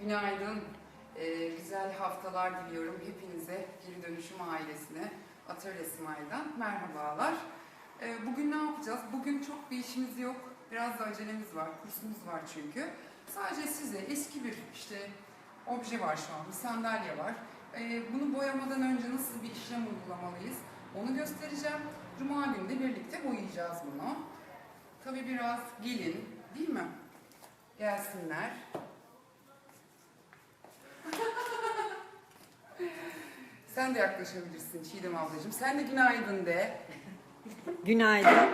Günaydın. Ee, güzel haftalar diliyorum hepinize, geri dönüşüm ailesine, Atölye İsmail'den merhabalar. Ee, bugün ne yapacağız? Bugün çok bir işimiz yok. Biraz da acelemiz var, kursumuz var çünkü. Sadece size eski bir işte obje var şu an, bir sandalye var. Ee, bunu boyamadan önce nasıl bir işlem uygulamalıyız onu göstereceğim. Cuma günü birlikte boyayacağız bunu. Tabii biraz gelin, değil mi? Gelsinler. Sen de yaklaşabilirsin Çiğdem ablacığım. Sen de günaydın de. Günaydın.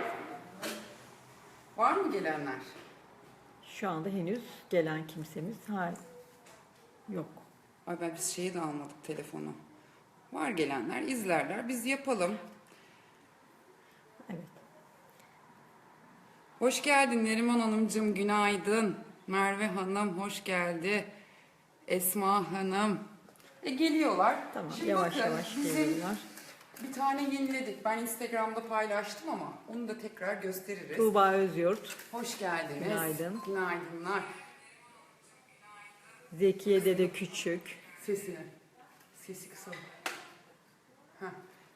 Var mı gelenler? Şu anda henüz gelen kimsemiz har yok. Ay ben biz şeyi de almadık telefonu. Var gelenler, izlerler. Biz yapalım. Evet. Hoş geldin Neriman Hanımcığım, günaydın. Merve Hanım hoş geldi. Esma Hanım. E geliyorlar. Tamam. Şimdi yavaş bakın, yavaş bizim geliyorlar. Bir tane yeniledik. Ben Instagram'da paylaştım ama onu da tekrar gösteririz. Tuğba Özyurt, Hoş geldiniz. Günaydın. Günaydınlar. Zekiye Dede Küçük. Sesini. Sesi kısa. Heh.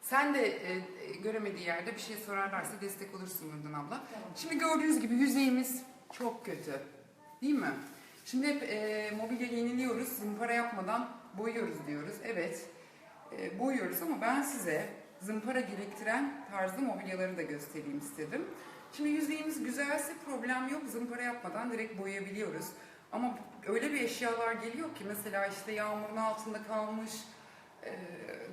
Sen de e, e, göremediği yerde bir şey sorarlarsa destek olursun Nurdan abla. Şimdi gördüğünüz gibi yüzeyimiz çok kötü. Değil mi? Şimdi hep e, mobilya yeniliyoruz, zımpara yapmadan boyuyoruz diyoruz. Evet, e, boyuyoruz ama ben size zımpara gerektiren tarzda mobilyaları da göstereyim istedim. Şimdi yüzeyimiz güzelse problem yok, zımpara yapmadan direkt boyayabiliyoruz. Ama öyle bir eşyalar geliyor ki mesela işte yağmurun altında kalmış, e,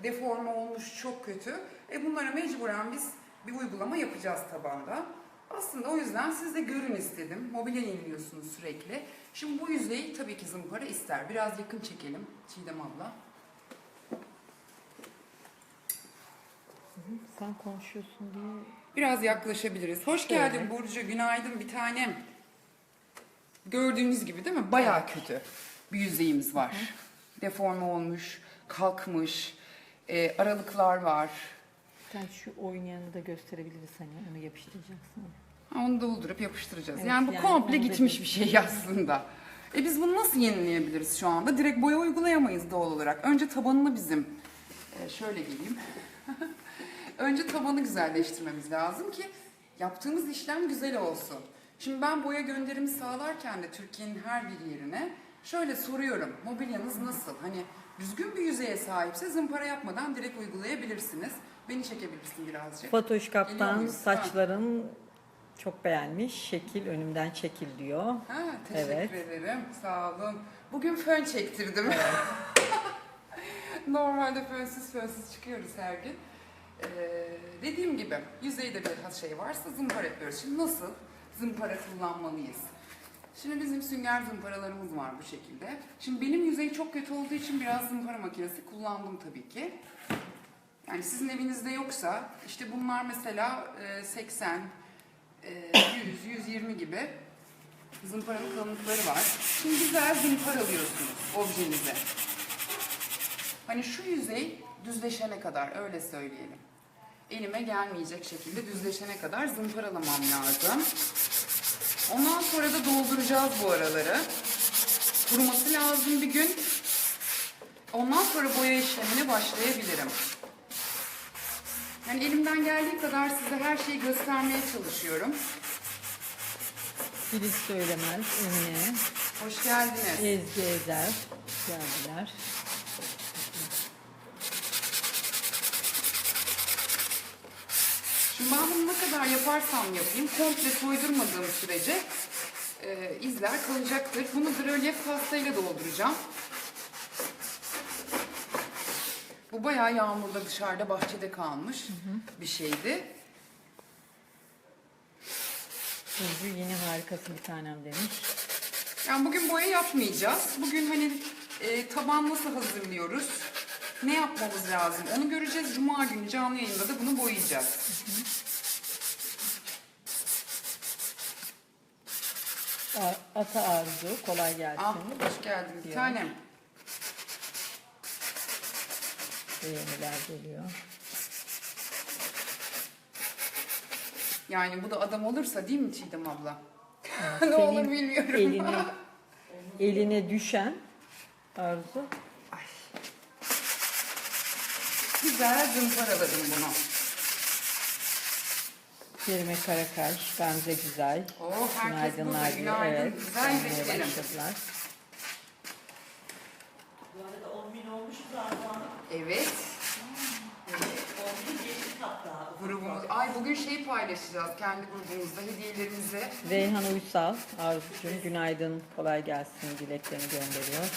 deforme olmuş çok kötü. E bunlara mecburen biz bir uygulama yapacağız tabanda. Aslında o yüzden siz de görün istedim. Mobilya yeniliyorsunuz sürekli. Şimdi bu yüzey tabii ki zımpara ister. Biraz yakın çekelim Çiğdem abla. Sen konuşuyorsun diye. Biraz yaklaşabiliriz. Hoş geldin Burcu. Günaydın bir tanem. Gördüğünüz gibi değil mi? Bayağı kötü bir yüzeyimiz var. Deforme olmuş, kalkmış, e, aralıklar var. Sen şu oynayanı da gösterebiliriz hani onu yapıştıracaksın. Ha, Onu doldurup yapıştıracağız. Evet, yani bu yani komple onu da gitmiş bir- bir şey aslında. E biz bunu nasıl yenileyebiliriz şu anda? Direkt boya uygulayamayız doğal olarak. Önce tabanını bizim, e, şöyle geleyim. Önce tabanı güzelleştirmemiz lazım ki yaptığımız işlem güzel olsun. Şimdi ben boya gönderimi sağlarken de Türkiye'nin her bir yerine şöyle soruyorum. Mobilyanız nasıl? Hani düzgün bir yüzeye sahipse zımpara yapmadan direkt uygulayabilirsiniz. Beni çekebilirsin birazcık. Fatoş Kaptan muyuz? saçların çok beğenmiş. Şekil önümden çekil diyor. Ha, teşekkür Evet. ederim. Sağ olun. Bugün fön çektirdim. Normalde fönsüz fönsüz çıkıyoruz her gün. Ee, dediğim gibi yüzeyde bir şey varsa zımpara yapıyoruz. Şimdi nasıl zımpara kullanmalıyız? Şimdi bizim sünger zımparalarımız var bu şekilde. Şimdi benim yüzey çok kötü olduğu için biraz zımpara makinesi kullandım tabii ki. Yani sizin evinizde yoksa işte bunlar mesela e, 80, e, 100, 120 gibi zımparanın kalınlıkları var. Şimdi güzel zımpara alıyorsunuz objenize. Hani şu yüzey düzleşene kadar öyle söyleyelim. Elime gelmeyecek şekilde düzleşene kadar zımparalamam lazım. Ondan sonra da dolduracağız bu araları. Kuruması lazım bir gün. Ondan sonra boya işlemine başlayabilirim. Yani elimden geldiği kadar size her şeyi göstermeye çalışıyorum. Filiz Söylemez, Emine, Hoş geldiniz. Ezgi Ezer geldiler. Şimdi ben bunu ne kadar yaparsam yapayım, komple soydurmadığım sürece e, izler kalacaktır. Bunu rölyef pastayla dolduracağım. Bu bayağı yağmurda dışarıda bahçede kalmış bir şeydi. Burcu yine harikasın bir tanem demiş. Yani bugün boya yapmayacağız. Bugün hani e, taban nasıl hazırlıyoruz? Ne yapmamız lazım? Onu göreceğiz. Cuma günü canlı yayında da bunu boyayacağız. A- Ata Arzu, kolay gelsin. Ah hoş geldin bir Diyor. Tanem. Beğeniler geliyor. Yani bu da adam olursa değil mi Çiğdem abla? Ne senin olur bilmiyorum. Eline, eline düşen Arzu. Ay. Güzel zımparaladım bunu. Kerime Karakaş, Gamze Güzel. Oh, herkes Günaydınlar burada. Günaydın. Evet, Güzel başladılar. Bu arada 10 bin olmuşuz zaten. Evet. 10 bin geçtik hatta. Grubumuz. Ay bugün şey paylaşacağız kendi grubumuzda hediyelerimizi. Reyhan Uysal, Arzucuğum günaydın, kolay gelsin dileklerini gönderiyor.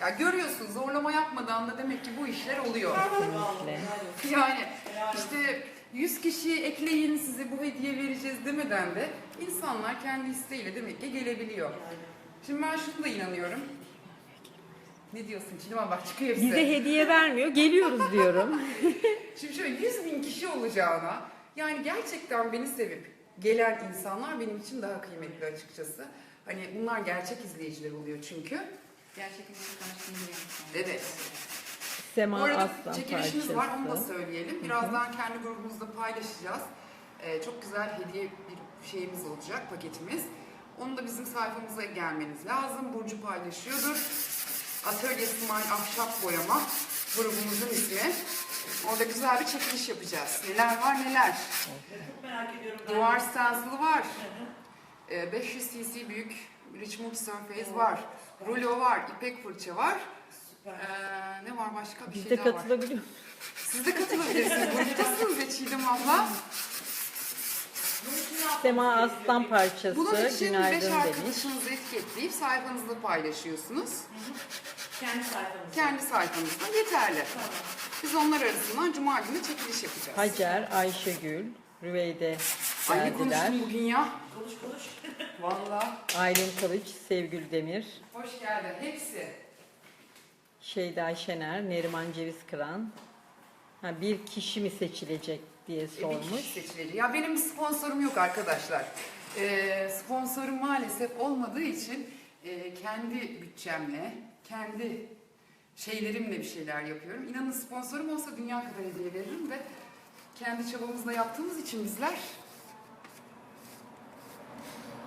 Ya görüyorsun zorlama yapmadan da demek ki bu işler oluyor. Kesinlikle. Yani işte 100 kişiyi ekleyin size bu hediye vereceğiz demeden de insanlar kendi isteğiyle demek ki gelebiliyor. Şimdi ben şunu da inanıyorum. Ne diyorsun Çiğdem bak çıkıyor hepsi. Bize hediye vermiyor, geliyoruz diyorum. Şimdi şöyle 100 bin kişi olacağına yani gerçekten beni sevip gelen insanlar benim için daha kıymetli açıkçası. Hani bunlar gerçek izleyiciler oluyor çünkü. Gerçek insanlar Evet. Bu Sema arada Aslan çekilişimiz var onu da parçası. söyleyelim. Birazdan kendi grubumuzda paylaşacağız. Ee, çok güzel hediye bir şeyimiz olacak, paketimiz. Onu da bizim sayfamıza gelmeniz lazım. Burcu paylaşıyordur. Atölye Smile Ahşap Boyama grubumuzun ismi. Orada güzel bir çekiliş yapacağız. Neler var neler. Çok merak ediyorum. ben. Duvar stencil'ı var. Ee, 500 cc büyük Richmond Surface var. Rulo var, ipek fırça var. Süper. Ee, ne var başka bir Biz şey de daha var. katılabiliyor Siz de katılabilirsiniz. Gruptasınız ya Çiğdem abla. Bunun için ne yapmamız Sema Aslan parçası, Bunun için beş günaydın demiş. arkadaşınızı etiketleyip sayfanızda paylaşıyorsunuz. Kendi sayfamızda. Kendi sayfanızda yeterli. Tamam. Biz onlar arasından Cuma günü çekiliş yapacağız. Hacer, Ayşegül, Rüveyde Ay ne geldiler. bugün ya? Konuş konuş. Vallahi. Aylin Kılıç, Sevgül Demir, Hoş geldin. Hepsi. Şeyda Şener, Neriman Ceviz Kıran. Ha, bir kişi mi seçilecek diye E, bir sormuş. kişi seçileri. Ya benim bir sponsorum yok arkadaşlar. Ee, sponsorum maalesef olmadığı için e, kendi bütçemle, kendi şeylerimle bir şeyler yapıyorum. İnanın sponsorum olsa dünya kadar hediye veririm de kendi çabamızla yaptığımız için bizler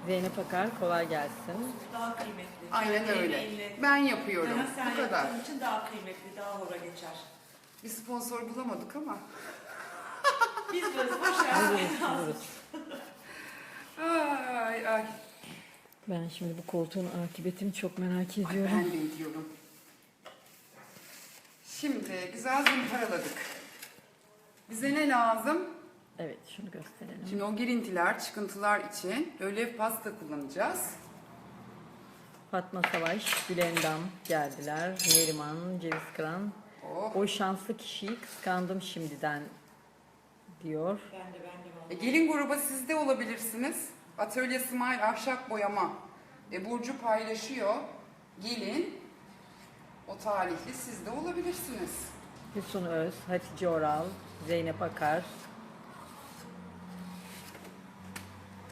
Zeynep Akar, kolay gelsin. Daha kıymetli. aynen öyle. emeğinle. Ben yapıyorum. Aha, Sen Bu kadar. yaptığın için daha kıymetli, daha hora geçer. Bir sponsor bulamadık ama. Biz böyle boş ver. Ay ay. Ben şimdi bu koltuğun akıbetini çok merak Ay ediyorum. ben de ediyorum. Şimdi güzel zımparaladık. Bize ne lazım? Evet, şunu gösterelim. Şimdi o girintiler, çıkıntılar için rölyef pasta kullanacağız. Fatma Savaş, Gülendam geldiler. Neriman, Ceviz Kıran. Oh. O şanslı kişiyi kıskandım şimdiden diyor. Ben de ben de E, vallahi. gelin gruba siz de olabilirsiniz. Atölye Smile ahşap boyama. E, Burcu paylaşıyor. Gelin. O talihli siz de olabilirsiniz. Füsun Öz, Hatice Oral, Zeynep Akar.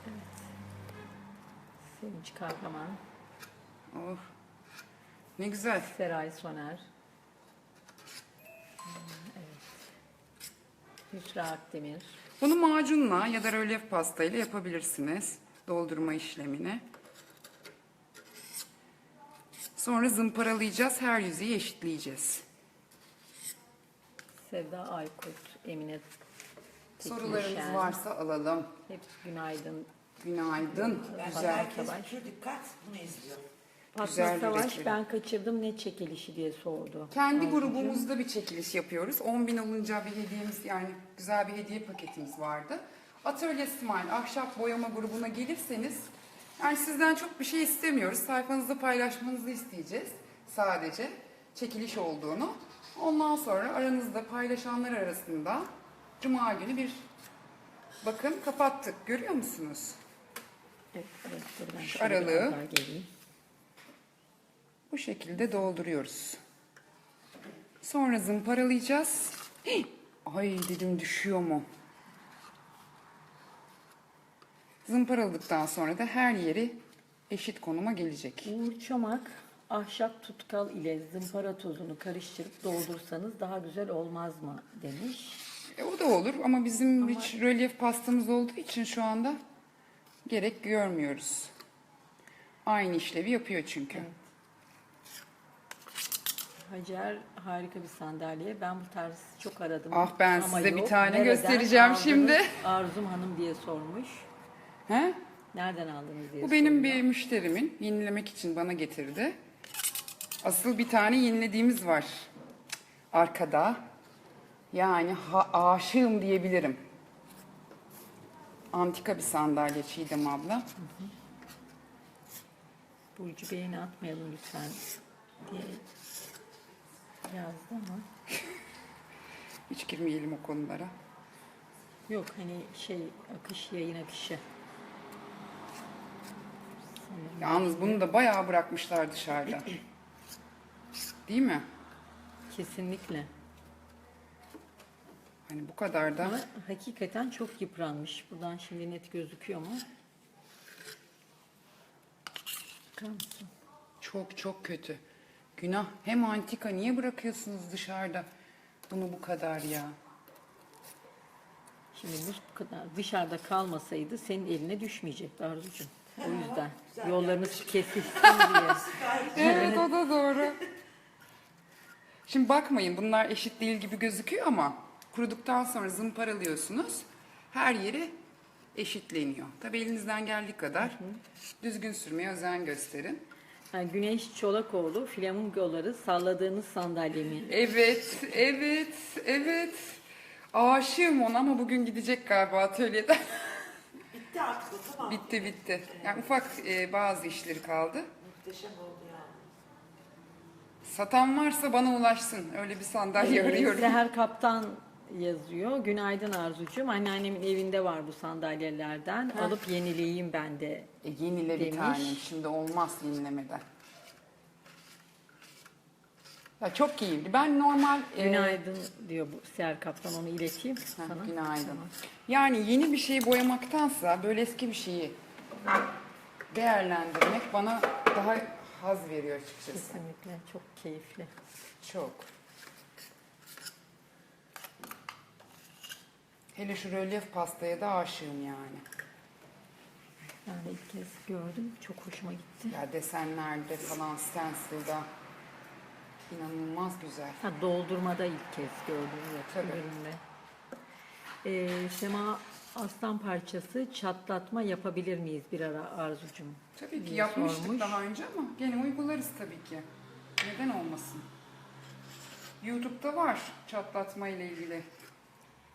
Evet. Sevinç Kahraman, Oh. Ne güzel. Seray Soner. Hmm, Hüsra Akdemir. Bunu macunla ya da rölyef pastayla yapabilirsiniz. Doldurma işlemini. Sonra zımparalayacağız. Her yüzeyi eşitleyeceğiz. Sevda Aykut, Emine Sorularınız varsa alalım. Hepsi günaydın. Günaydın. Ben Güzel. herkes dikkat bunu izliyor. Fatma Güzel bir Savaş resim. ben kaçırdım ne çekilişi diye sordu. Kendi grubumuzda bir çekiliş yapıyoruz. 10 bin olunca bir hediyemiz yani güzel bir hediye paketimiz vardı. Atölye Smile ahşap boyama grubuna gelirseniz yani sizden çok bir şey istemiyoruz. Sayfanızda paylaşmanızı isteyeceğiz sadece çekiliş olduğunu. Ondan sonra aranızda paylaşanlar arasında Cuma günü bir bakın kapattık. Görüyor musunuz? Evet, evet, dur ben Şu şöyle aralığı. geleyim. Bu şekilde dolduruyoruz. Sonra zımparalayacağız. Hih! Ay dedim düşüyor mu? Zımparaladıktan sonra da her yeri eşit konuma gelecek. Uğur Çomak, ahşap tutkal ile zımpara tozunu karıştırıp doldursanız daha güzel olmaz mı demiş. E, o da olur ama bizim hiç rölyef pastamız olduğu için şu anda gerek görmüyoruz. Aynı işlevi yapıyor çünkü. Hacer harika bir sandalye. Ben bu tarz çok aradım. Ah, ben ama size bir yok. tane Nereden göstereceğim aldınız? şimdi. Arzum Hanım diye sormuş. He? Nereden aldınız diye Bu benim soruyor. bir müşterimin yenilemek için bana getirdi. Asıl bir tane yenilediğimiz var. Arkada. Yani ha, aşığım diyebilirim. Antika bir sandalye Çiğdem abla. Burcu beğeni atmayalım lütfen diye yazdı ama. Hiç girmeyelim o konulara. Yok hani şey akış yayın akışı. Sanırım. Yalnız bunu da bayağı bırakmışlar dışarıda. Değil mi? Kesinlikle. Hani bu kadar da Ama hakikaten çok yıpranmış. Buradan şimdi net gözüküyor mu? Bakar mısın? çok çok kötü. Günah. Hem antika niye bırakıyorsunuz dışarıda bunu bu kadar ya? Şimdi bu kadar dışarıda kalmasaydı senin eline düşmeyecekti Arzucuğum. O yüzden yollarımız kesişsin diye. Evet o da doğru. Şimdi bakmayın bunlar eşit değil gibi gözüküyor ama kuruduktan sonra zımparalıyorsunuz. Her yeri eşitleniyor. Tabii elinizden geldiği kadar düzgün sürmeye özen gösterin. Yani Güneş Çolakoğlu flamingoları salladığınız sandalyemi. Evet, evet, evet. Aşığım ona ama bugün gidecek galiba atölyeden. Bitti artık o tamam. bitti bitti. Yani ufak e, bazı işleri kaldı. Muhteşem oldu ya. Satan varsa bana ulaşsın. Öyle bir sandalye Ee, arıyorum. Seher Kaptan yazıyor. Günaydın Arzucuğum. Anneannemin evinde var bu sandalyelerden. Alıp yenileyeyim ben de. E, yenile bir Demiş. tanem. Şimdi olmaz yenilemeden. Ya çok keyifli. Ben normal... e, Günaydın diyor bu Seher Kaptan. Onu ileteyim heh, sana. günaydın. Tamam. Yani yeni bir şeyi boyamaktansa böyle eski bir şeyi değerlendirmek bana daha haz veriyor açıkçası. Kesinlikle çok keyifli. Çok. Hele şu rölyef pastaya da aşığım yani. Ben de ilk kez gördüm. Çok hoşuma gitti. Ya desenlerde falan stencil'da inanılmaz güzel. Ha, doldurmada ilk kez gördüm. Evet, Tabii. üründe. Ee, Sema Aslan parçası çatlatma yapabilir miyiz bir ara Arzucuğum? Tabii ki diye yapmıştık sormuş. daha önce ama gene uygularız tabii ki. Neden olmasın? YouTube'da var çatlatma ile ilgili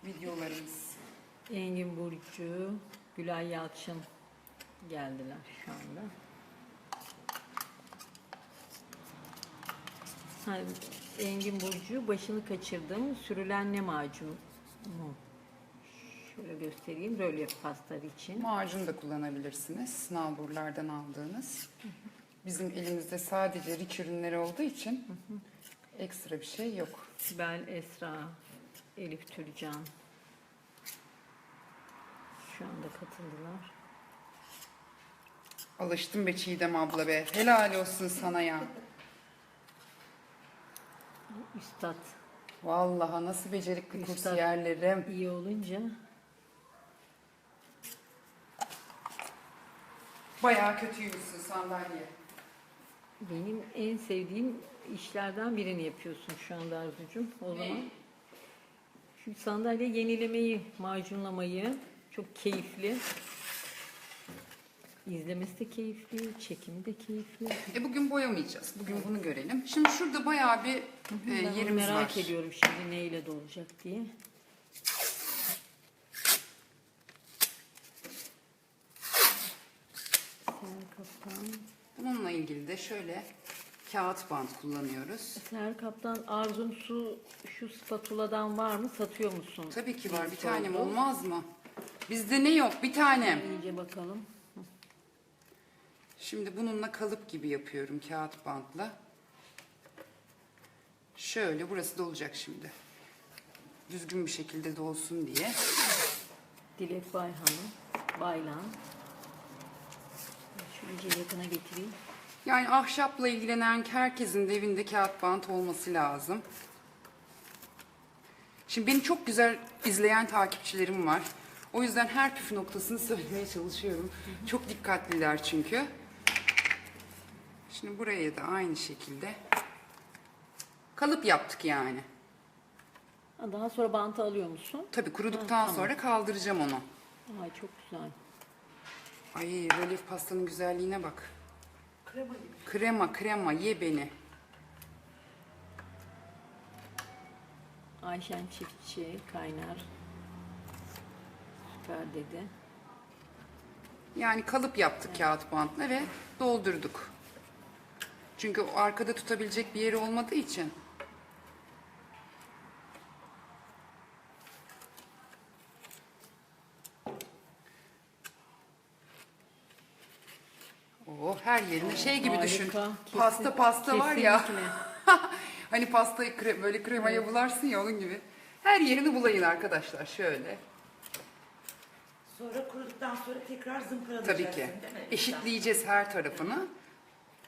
videolarımız. Engin Burcu, Gülay Yalçın geldiler şu anda. Engin Burcu, başını kaçırdım. Sürülen ne macunu? Şöyle göstereyim. Rölyef pastalar için. Macun da kullanabilirsiniz. Nalburlardan aldığınız. Bizim elimizde sadece riç ürünleri olduğu için ekstra bir şey yok. Sibel Esra, Elif Türcan şu anda katıldılar. Alıştım be Çiğdem abla be. Helal olsun sana ya. Üstad Vallahi nasıl becerikli Üstad. kursiyerlerim. iyi olunca Bayağı kötüymüşsün sandalye. benim en sevdiğim işlerden birini yapıyorsun şu anda Arzucuğum. O zaman şu sandalye yenilemeyi, macunlamayı çok keyifli. İzlemesi de keyifli, çekimi de keyifli. E bugün boyamayacağız. Bugün bunu görelim. Şimdi şurada bayağı bir e, Ben yerimiz merak var. ediyorum şimdi neyle dolacak diye. Bununla ilgili de şöyle kağıt bant kullanıyoruz. Seher Kaptan Arzum su şu spatuladan var mı? Satıyor musun? Tabii ki var. Bir Sordu. tanem olmaz mı? Bizde ne yok? Bir tanem. İyice bakalım. Şimdi bununla kalıp gibi yapıyorum kağıt bantla. Şöyle burası dolacak şimdi. Düzgün bir şekilde dolsun diye. Dilek Bayhan'ın Baylan. Şunu iyice yakına getireyim. Yani ahşapla ilgilenen herkesin de evinde kağıt bant olması lazım. Şimdi beni çok güzel izleyen takipçilerim var. O yüzden her püf noktasını söylemeye çalışıyorum. Çok dikkatliler çünkü. Şimdi buraya da aynı şekilde Kalıp yaptık yani. Ha, Daha sonra bantı alıyor musun? Tabii kuruduktan Ha, tamam. sonra kaldıracağım onu. Ay çok güzel. Ay rölyef pastanın güzelliğine bak. Krema gibi. Krema krema ye beni. Ayşen Çiftçi kaynar. Süper dedi. Yani kalıp yaptık kağıt bantla ve doldurduk. Çünkü o arkada tutabilecek bir yeri olmadığı için. Oh her yerine şey gibi Harika, düşün. kesin- pasta pasta var ya. hani pastayı kre- böyle kremaya bularsın ya onun gibi. Her yerini bulayın arkadaşlar şöyle. Sonra kuruduktan sonra tekrar zımparalayacaksın Tabii ki. Eşitleyeceğiz her tarafını.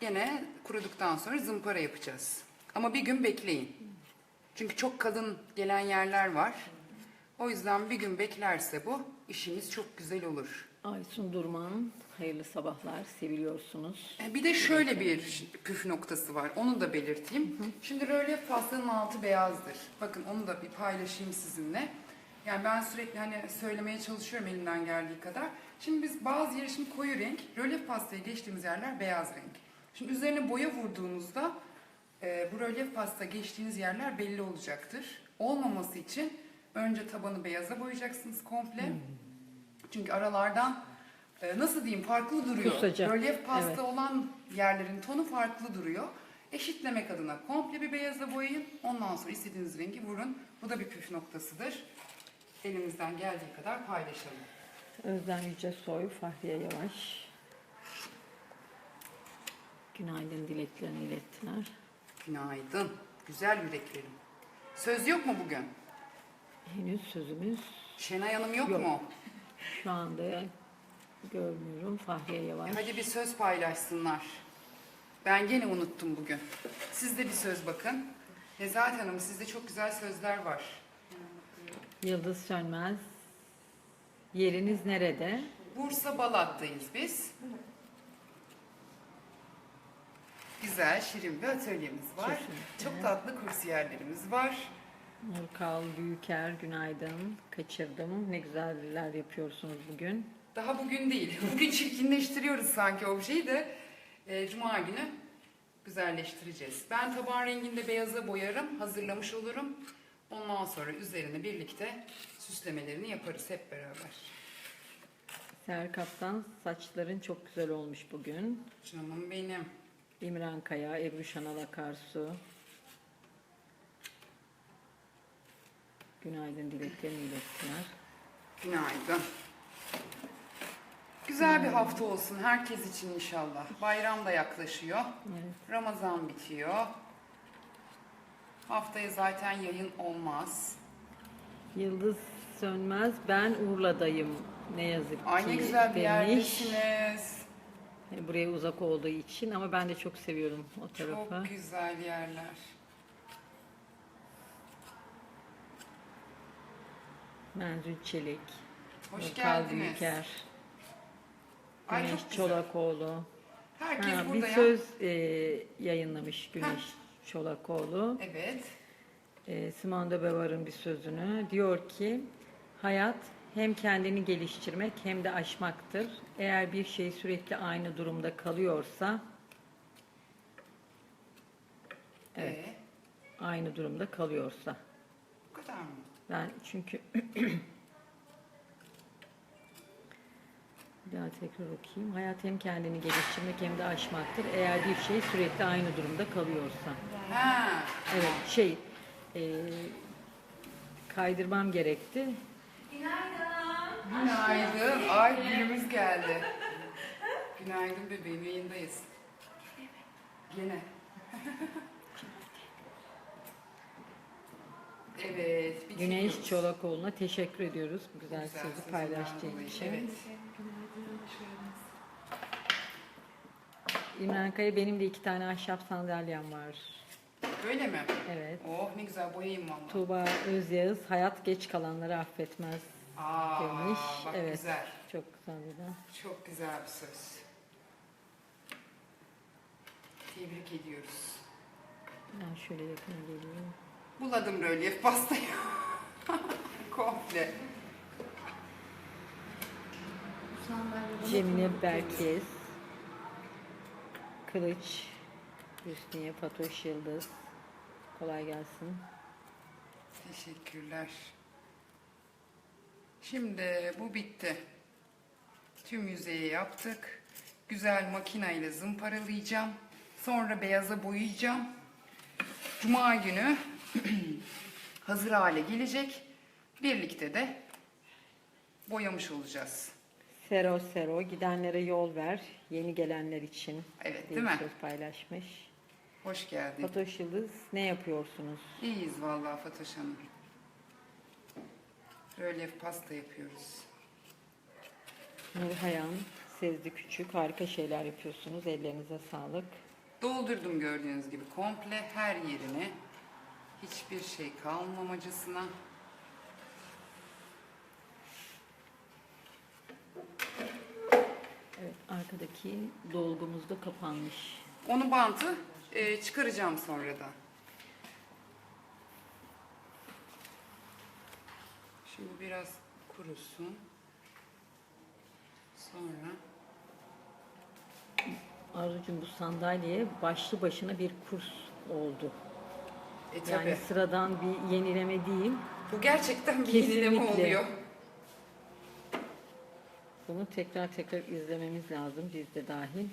Yine kuruduktan sonra zımpara yapacağız. Ama bir gün bekleyin. Çünkü çok kalın gelen yerler var. O yüzden bir gün beklerse bu işimiz çok güzel olur. Aysun Durman, hayırlı sabahlar, seviliyorsunuz. E, Bir de şöyle bir püf noktası var. Onu da belirteyim. Şimdi rölyef pastanın altı beyazdır. Bakın onu da bir paylaşayım sizinle. Yani ben sürekli hani söylemeye çalışıyorum elimden geldiği kadar. Şimdi biz bazı yeri şimdi koyu renk, rölyef pastaya geçtiğimiz yerler beyaz renk. Şimdi üzerine boya vurduğunuzda e, bu rölyef pasta geçtiğiniz yerler belli olacaktır. Olmaması için önce tabanı beyaza boyayacaksınız komple. Çünkü aralardan nasıl diyeyim farklı duruyor. Kusacak. Rölyef pasta Evet. olan yerlerin tonu farklı duruyor. Eşitlemek adına komple bir beyaza boyayın. Ondan sonra istediğiniz rengi vurun. Bu da bir püf noktasıdır. Elimizden geldiği kadar paylaşalım. Özlem Yüce Soy, Fahriye Yavaş. Günaydın dileklerini ilettiler. Günaydın. Güzel yüreklerim. Söz yok mu bugün? Henüz sözümüz Şenay Hanım yok, Yok. mu? şu anda görmüyorum. Fahriye E Yavaş. hadi bir söz paylaşsınlar. Ben gene unuttum bugün. Siz de bir söz bakın. Nezahat Hanım sizde çok güzel sözler var. Yıldız Sönmez. Yeriniz nerede? Bursa Balat'tayız biz. Güzel, şirin bir atölyemiz var. Kesinlikle. Çok tatlı kursiyerlerimiz var. Nurkal Büyüker, günaydın. Kaçırdım. Ne güzeller yapıyorsunuz bugün. Daha bugün değil. Bugün çirkinleştiriyoruz sanki objeyi de. e, Cuma günü güzelleştireceğiz. Ben taban renginde beyaza boyarım, hazırlamış olurum. Ondan sonra üzerine birlikte süslemelerini yaparız hep beraber. Serkap'tan saçların çok güzel olmuş bugün. Canım benim. İmran Kaya, Ebru Şanal Akarsu. Günaydın dileklerini ilettiler. Günaydın. Güzel bir hafta olsun herkes için inşallah. Bayram da yaklaşıyor. Evet. Ramazan bitiyor. Haftaya zaten yayın olmaz. Yıldız Sönmez, ben Urla'dayım ne yazık ki Ay ne güzel bir demiş. yerdesiniz. Yani Buraya uzak olduğu için ama ben de çok seviyorum o tarafı. Çok güzel yerler. Menzül Çelik, Hoş geldiniz. Büyüker, Ay Güneş çok güzel. Çolakoğlu. Herkes Ha, bir burada ya. söz e, yayınlamış Güneş Çolakoğlu. Evet. E, Simone de Beauvoir'ın bir sözünü. Diyor ki, hayat hem kendini geliştirmek hem de aşmaktır. Eğer bir şey sürekli aynı durumda kalıyorsa, Evet. Ee, aynı durumda kalıyorsa. bu kadar mı? Ben çünkü bir daha tekrar okuyayım. Hayat hem kendini geliştirmek hem de aşmaktır. Eğer bir şey sürekli aynı durumda kalıyorsa. Ha. Evet şey e, kaydırmam gerekti. Günaydın. Ay günümüz geldi. Günaydın bebeğim yayındayız. Gene. Evet. bitiriyoruz. Güneş Çolakoğlu'na teşekkür ediyoruz bu güzel, Güzel sözü paylaştığın dolayı. için. Evet. İmran Kaya benim de iki tane ahşap sandalyem var. Öyle mi? Evet. Oh ne güzel boyayayım valla. Tuğba Özyağız hayat geç kalanları affetmez Aa, demiş. bak evet. güzel. Çok güzel bir de. Çok güzel bir söz. Tebrik ediyoruz. Ben şöyle yakına geleyim. Buladım rölyef pastayı. Komple. Cemile Berkez, Kılıç, Hüsniye Fatoş Yıldız. Kolay gelsin. Teşekkürler. Şimdi bu bitti. Tüm yüzeyi yaptık. Güzel makineyle zımparalayacağım. Sonra beyaza boyayacağım. Cuma günü hazır hale gelecek. Birlikte de boyamış olacağız. Sero Sero, gidenlere yol ver, yeni gelenler için Evet, değil mi? söz paylaşmış. Hoş geldin. Fatoş Yıldız, ne yapıyorsunuz? İyiyiz vallahi Fatoş Hanım. Rölyef pasta yapıyoruz. Nur Hayan, Sezdi Küçük, harika şeyler yapıyorsunuz. Ellerinize sağlık. Doldurdum gördüğünüz gibi komple her yerine. Hiçbir şey kalmamacasına. Evet, arkadaki dolgumuz da kapanmış. Onu bantı e, çıkaracağım sonradan. Şimdi biraz kurusun. Sonra Arzucuğum bu sandalye başlı başına bir kurs oldu. E tabi. Yani sıradan bir yenileme değil. Bu gerçekten bir yenileme Kesinlikle. oluyor. Bunu tekrar tekrar izlememiz lazım biz de dahil.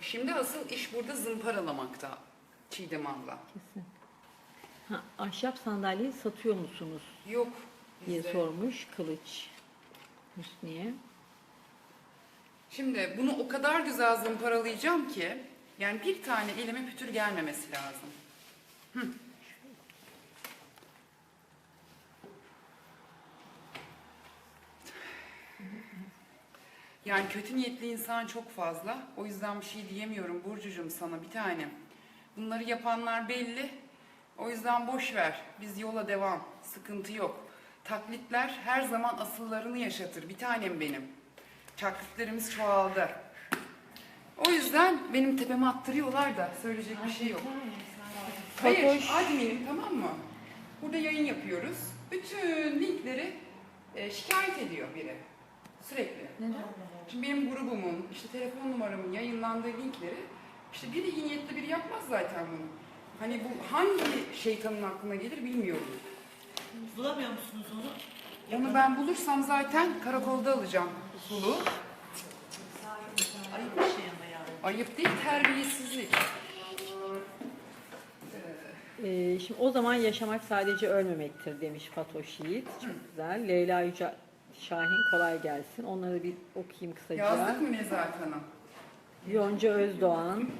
Şimdi asıl iş burada zımparalamakta Çiğdem abla. Kesin. Ha, ahşap sandalyeyi satıyor musunuz Yok. diye bizde. sormuş Kılıç Hüsniye. Şimdi bunu o kadar güzel zımparalayacağım ki yani bir tane elime pütür gelmemesi lazım. Hı. Yani kötü niyetli insan çok fazla. O yüzden bir şey diyemiyorum Burcucuğum sana bir tanem. Bunları yapanlar belli. O yüzden boş ver. Biz yola devam. Sıkıntı yok. Taklitler her zaman asıllarını yaşatır. Bir tanem benim. Taklitlerimiz çoğaldı. O yüzden benim tepeme attırıyorlar da söyleyecek bir şey yok. Hayır, adminim tamam mı? Burada yayın yapıyoruz. Bütün linkleri e, şikayet ediyor biri. Sürekli. Şimdi benim grubumun, işte telefon numaramın yayınlandığı linkleri işte biri iyi niyetli biri yapmaz zaten bunu. Hani bu hangi şeytanın aklına gelir bilmiyorum. Bulamıyor musunuz onu? Onu ben bulursam zaten karakolda alacağım sulu. Ayıp bir şey ama ya. Ayıp değil, terbiyesizlik. Ee, şimdi o zaman yaşamak sadece ölmemektir demiş Fatoş Yiğit. Çok güzel. Leyla Yüce Şahin kolay gelsin. Onları bir okuyayım kısaca. Yazdık mı Nezahat Hanım? Yonca Özdoğan.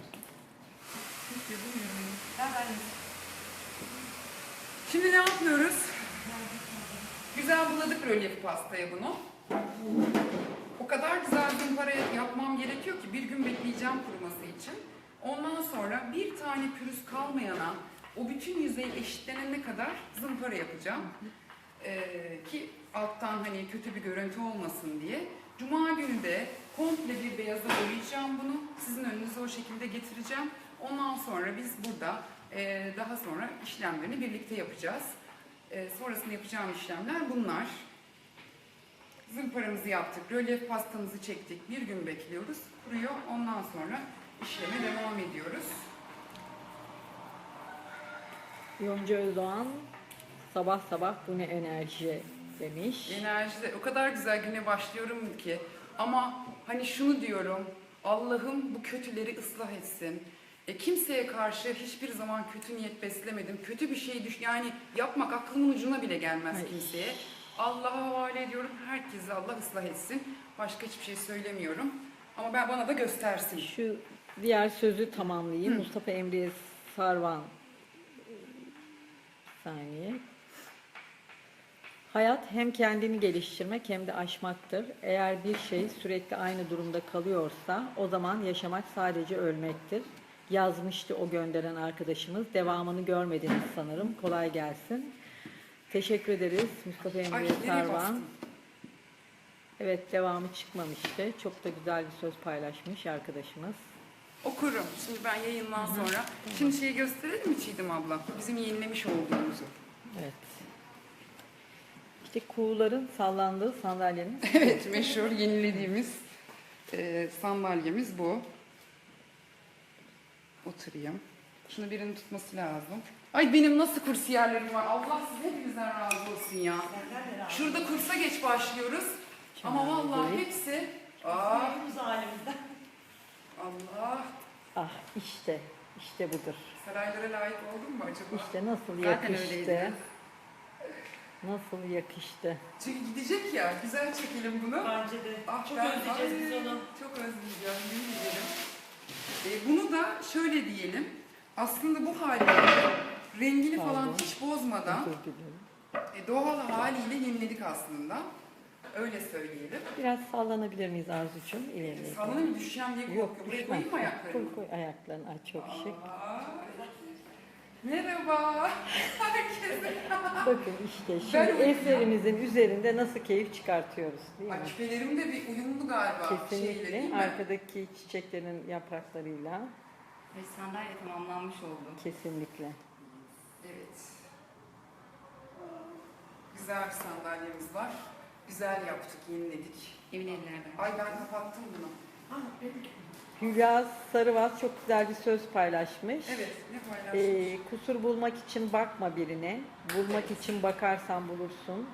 Şimdi ne yapıyoruz? Güzel buladık rölyef pastaya bunu. O kadar güzel zımpara yapmam gerekiyor ki bir gün bekleyeceğim kuruması için. Ondan sonra bir tane pürüz kalmayana o bütün yüzey eşitlenene kadar zımpara yapacağım. Ee, ki alttan hani kötü bir görüntü olmasın diye. Cuma günü de komple bir beyaza boyayacağım bunu. Sizin önünüze o şekilde getireceğim. Ondan sonra biz burada e, daha sonra işlemlerini birlikte yapacağız. E, sonrasında yapacağım işlemler bunlar. Zımparamızı yaptık, rölyef pastamızı çektik. Bir gün bekliyoruz, kuruyor. Ondan sonra işleme devam ediyoruz. Yonca Özdoğan sabah sabah bu ne enerji demiş. Enerjide o kadar güzel güne başlıyorum ki. Ama hani şunu diyorum, Allah'ım bu kötüleri ıslah etsin. E, kimseye karşı hiçbir zaman kötü niyet beslemedim. Kötü bir şey düş yani yapmak aklımın ucuna bile gelmez Ay. kimseye. Allah'a havale ediyorum. Herkesi Allah ıslah etsin. Başka hiçbir şey söylemiyorum. Ama ben bana da göstersin. Şu diğer sözü tamamlayayım. Mustafa Emre Sarvan saniye. Hayat hem kendini geliştirmek hem de aşmaktır. Eğer bir şey sürekli aynı durumda kalıyorsa o zaman yaşamak sadece ölmektir. Yazmıştı o gönderen arkadaşımız. Devamını görmediniz sanırım. Kolay gelsin. Teşekkür ederiz Mustafa Emre Sarvan. Evet devamı çıkmamıştı. Çok da güzel bir söz paylaşmış arkadaşımız. Okurum. Şimdi ben yayından sonra. Şimdi şeyi gösterelim mi Çiğdem abla? Bizim yenilemiş olduğumuzu. Evet. İşte kuğuların sallandığı sandalyenin Evet, meşhur yenilediğimiz e, sandalyemiz bu. Oturayım. Şunu birinin tutması lazım. Ay benim nasıl kursiyerlerim var. Allah size hepinizden razı olsun ya. Şurada kursa geç başlıyoruz. Ama vallahi hepsi... Aa. Allah. ah işte işte budur. Saraylara layık oldun mu acaba? İşte nasıl Zaten yakıştı. öyleydi. Nasıl yakıştı. Çünkü gidecek ya. Güzel çekelim bunu. Bence de. Ah, Çok ben- özleyeceğiz biz Ay, onu. Çok özleyeceğim, yemin ederim. E, bunu da şöyle diyelim. Aslında bu haliyle rengini falan hiç bozmadan e, doğal haliyle yeniledik aslında. Öyle söyleyelim. Biraz sallanabilir miyiz Arzucuğum? İleriye. Mı düşeceğim diye Yok korkuyorum. Buraya düşmez. koyayım mı ayaklarımı? Koy koy ayaklarını. Ay çok şık. Aa, Merhaba. Herkese. Bakın işte şimdi Ben uyuyacağım. eserimizin üzerinde nasıl keyif çıkartıyoruz değil mi? Ay küpelerim de bir uyumlu galiba. Kesinlikle değil mi? arkadaki çiçeklerin yapraklarıyla Ve sandalye tamamlanmış oldu. kesinlikle. Evet. Güzel bir sandalyemiz var. Güzel yaptık, yeniledik. Emin ellerden. Ay ben kapattım bunu. Hülya Sarıvaz çok güzel bir söz paylaşmış. Evet, ne paylaşmış? Ee, kusur bulmak için bakma birine, bulmak için bakarsan bulursun.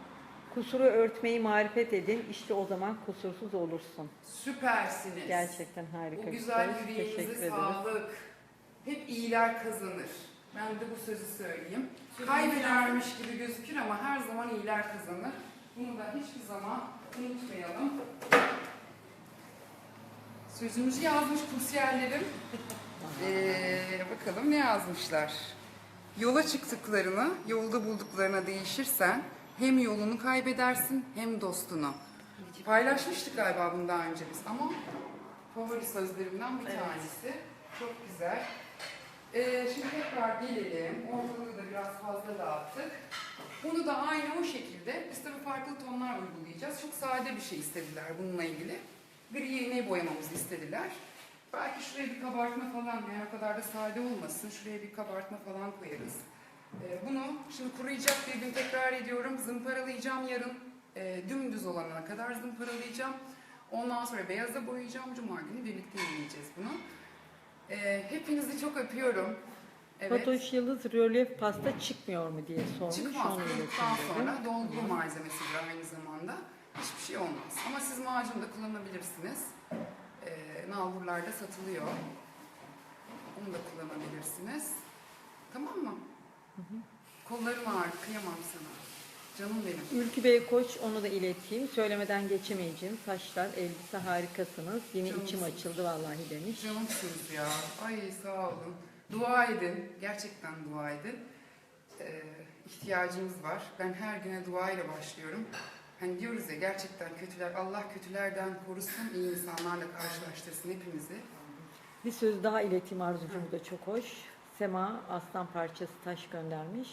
Kusuru örtmeyi marifet edin, işte o zaman kusursuz olursun. Süpersiniz. Gerçekten harika Bu güzel yüreğinize Teşekkür ederiz. sağlık. Hep iyiler kazanır. Ben de bu sözü söyleyeyim. Kaybedermiş gibi gözükür ama her zaman iyiler kazanır. Bunu da hiçbir zaman unutmayalım. Sözümüzü yazmış kursiyerlerim. Ee, bakalım ne yazmışlar. Yola çıktıklarını, yolda bulduklarına değişirsen hem yolunu kaybedersin hem dostunu. Paylaşmıştık galiba bunu daha önce biz ama favori sözlerimden bir Evet. tanesi. Çok güzel. Ee, şimdi tekrar gelelim. Ortalığı da biraz fazla dağıttık. Bunu da aynı o şekilde biz tabii farklı tonlar uygulayacağız. Çok sade bir şey istediler bununla ilgili. Gri iğne boyamamızı istediler. Belki şuraya bir kabartma falan, yani o kadar da sade olmasın. Şuraya bir kabartma falan koyarız. Ee, bunu şimdi kuruyacak dedim tekrar ediyorum. Zımparalayacağım yarın. Ee, dümdüz olana kadar zımparalayacağım. Ondan sonra beyaza boyayacağım. Cuma günü birlikte yiyeceğiz bunu. Ee, hepinizi çok öpüyorum. Evet. Fatoş Yıldız rölyef pasta çıkmıyor mu diye sormuş. Çıkmaz. Onu sonra dolgu malzemesidir aynı zamanda. Hiçbir şey olmaz. Ama siz macun da kullanabilirsiniz. Ee, nalburlarda satılıyor. Onu da kullanabilirsiniz. Tamam mı? Kollarım ağrı, kıyamam sana. Canım benim. Ülkü Bey Koç onu da ileteyim. Söylemeden geçemeyeceğim. Saçlar, elbise harikasınız. Yine Canım içim açıldı vallahi demiş. Canımsınız ya. Ay sağ olun. Dua edin. Gerçekten dua edin. Ee, ihtiyacımız var. Ben her güne dua ile başlıyorum. Hani diyoruz ya gerçekten kötüler, Allah kötülerden korusun, iyi insanlarla karşılaştırsın hepimizi. Bir söz daha ileteyim Arzucuğum bu da çok hoş. Sema aslan parçası taş göndermiş.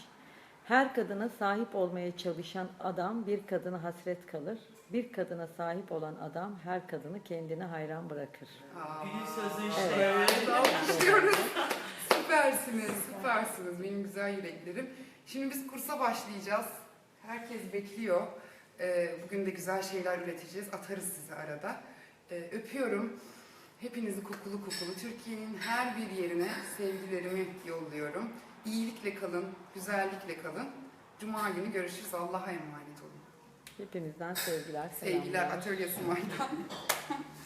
Her kadına sahip olmaya çalışan adam bir kadına hasret kalır. Bir kadına sahip olan adam her kadını kendine hayran bırakır. Günün sözü işte. Evet, alkışlıyoruz. süpersiniz, süpersiniz benim güzel yüreklerim. Şimdi biz kursa başlayacağız. Herkes bekliyor. Ee, bugün de güzel şeyler üreteceğiz. Atarız size arada. Ee, öpüyorum. Hepinizi kokulu kokulu Türkiye'nin her bir yerine sevgilerimi yolluyorum. İyilikle kalın, güzellikle kalın. Cuma günü görüşürüz. Allah'a emanet olun. Hepinizden sevgiler, selamlar. Sevgiler Atölye Sumay'dan.